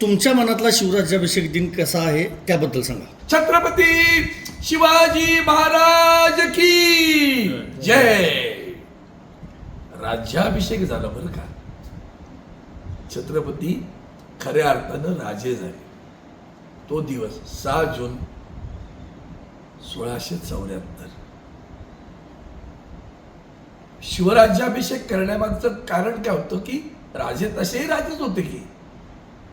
तुमच्या मनातला शिवराज्याभिषेक दिन कसा आहे त्याबद्दल सांगा. छत्रपती शिवाजी महाराज की जय. राज्याभिषेक झाला बरं का? छत्रपती खऱ्या अर्थानं राजे झाले. तो दिवस सहा जून सोळाशे चौऱ्याहत्तर. शिवराज्याभिषेक करण्यामागचं कारण काय होतं की राजे तसेही राजेच होते की.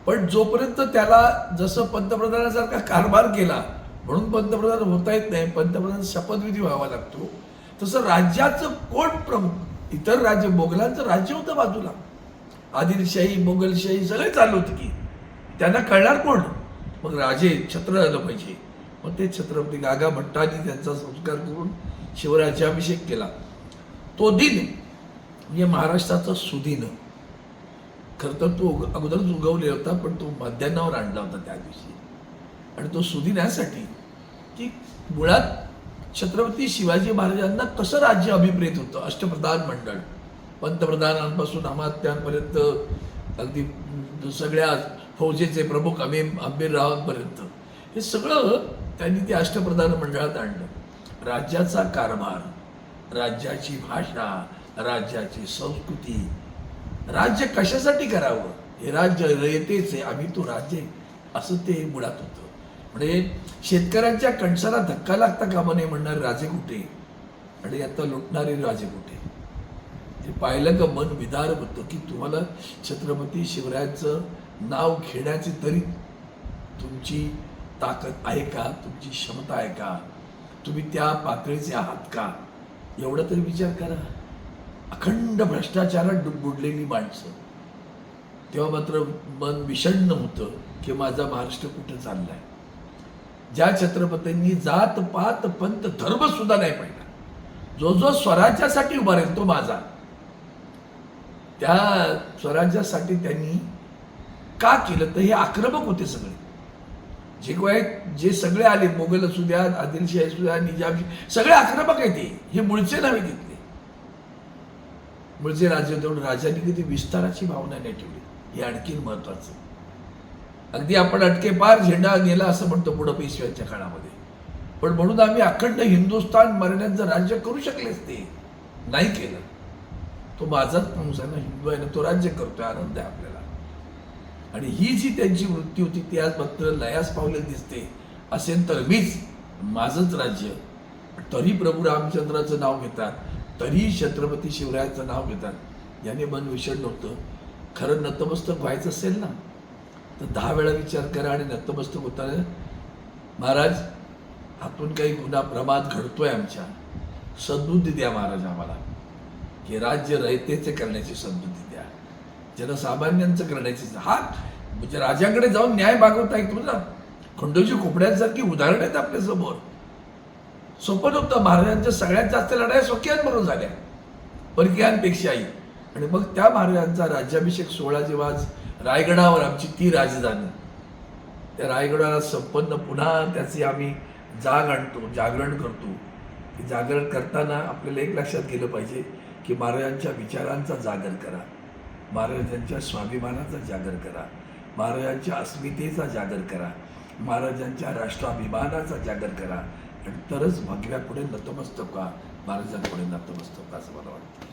पण जोपर्यंत त्याला जसं पंतप्रधानासारखा कारभार केला म्हणून पंतप्रधान होता येत नाही पंतप्रधान शपथविधी व्हावा लागतो तसं राज्याचं कोण प्रमुख इतर राज्य मोगलांचं राज्य होतं बाजूला. आदिलशाही मोगलशाही सगळे चालू होते की त्यांना कळणार कोण? मग राजे छत्र झालं पाहिजे. मग ते छत्रपती गागा भट्टांनी त्यांचा संस्कार करून शिवराज्याभिषेक केला. तो दिन म्हणजे महाराष्ट्राचं सुदिन. खरं तर तो अगोदरच उगवले होता पण तो मध्यान्नावर आणला होता त्या दिवशी. आणि तो सुदिन यासाठी की मुळात छत्रपती शिवाजी महाराजांना कसं राज्य अभिप्रेत होतं? अष्टप्रधान मंडळ. पंतप्रधानांपासून अमात्यांपर्यंत अगदी सगळ्या फौजेचे प्रमुख अमे आंबेररावांपर्यंत हे सगळं त्यांनी ते अष्टप्रधान मंडळात आणलं. राज्याचा कारभार राज्याची भाषा राज्याची संस्कृती राज्य कशासाठी करावं? हे राज्य रयतेचे आम्ही तो राज्य असं ते मुळात होतं. म्हणजे शेतकऱ्यांच्या कणसाला धक्का लागता कामा नये म्हणणारे राजे कुठे? आणि आता लुटणारे राजे कुठे? ते पाहिलं का मन विदार होतं की तुम्हाला छत्रपती शिवरायांचं नाव घेण्याची तरी तुमची ताकद आहे का? तुमची क्षमता आहे का? तुम्ही त्या पातळीचे आहात का? एवढं तरी विचार करा. अखंड भ्रष्टाचारात डुब बुडलेली माणसं. तेव्हा मात्र मन विषण्ण होतं की माझा महाराष्ट्र कुठं चाललाय? ज्या छत्रपतींनी जात पात पंत धर्म सुद्धा नाही पाहिला. जो जो स्वराज्यासाठी उभा राहील तो माझा. त्या स्वराज्यासाठी त्यांनी का केलं? तर हे आक्रमक होते सगळे. जे काय जे सगळे आले मोगल असू द्या आदिलशाही असू द्या निजामशी सगळे आक्रमक आहे ते. हे मूळचे नव्हे तिथले. म्हणजे राजे राजाने किती विस्ताराची भावना नाही ठेवली हे आणखीन महत्वाचं अगदी आपण अटके पार झेंडा गेला असं म्हणतो पुढं पेशव्यांच्या काळामध्ये. पण म्हणून आम्ही अखंड हिंदुस्थान मरण्याचं राज्य करू शकलेच ते नाही केलं तो माझाच माणूस आहे ना हिंदू आहे ना तो राज्य करतोय आनंद आहे आपल्याला. आणि ही जी त्यांची वृत्ती होती ती आज मात्र लयास पावले दिसते असेल तर मीच माझंच राज्य. तरी प्रभू रामचंद्राचं नाव घेतात. तरी छत्रपती शिवरायाचं नाव घेतात. याने मन विषण होतं. खरं नतमस्तक व्हायचं असेल ना तर दहा वेळा विचार करा आणि नतमस्तक होताना महाराज हातून काही गुन्हा प्रमाद घडतोय आमच्या. सद्बुद्धी द्या महाराज आम्हाला. हे राज्य रयतेचे करण्याची सद्बुद्धी द्या. जनसामान्यांचं करण्याची हा म्हणजे राजाकडे जाऊन न्याय मागवता येतो ना. खंडोजी खोपड्यांसारखी उदाहरण आहेत आपल्यासमोर सोपं नव्हतं महाराजांच्या सगळ्यात जास्त लढाया स्वकीयांबरोबर झाल्या. परकीयांपेक्षाही आणि मग त्या महाराजांचा राज्याभिषेक सोहळा जेव्हा रायगडावर आमची ती राजधानी. त्या रायगडाला संपन्न पुन्हा त्याची आम्ही जाग आणतो जागरण करतो. जागरण करताना आपल्याला एक लक्षात गेलं पाहिजे की महाराजांच्या विचारांचा जागर करा. महाराजांच्या स्वाभिमानाचा जागर करा. महाराजांच्या अस्मितेचा जागर करा. महाराजांच्या राष्ट्राभिमानाचा जागर करा. आणि तरच भगव्यापुढे नतमस्तक व्हा. महाराजांपुढे नतमस्तक असं मला वाटतं.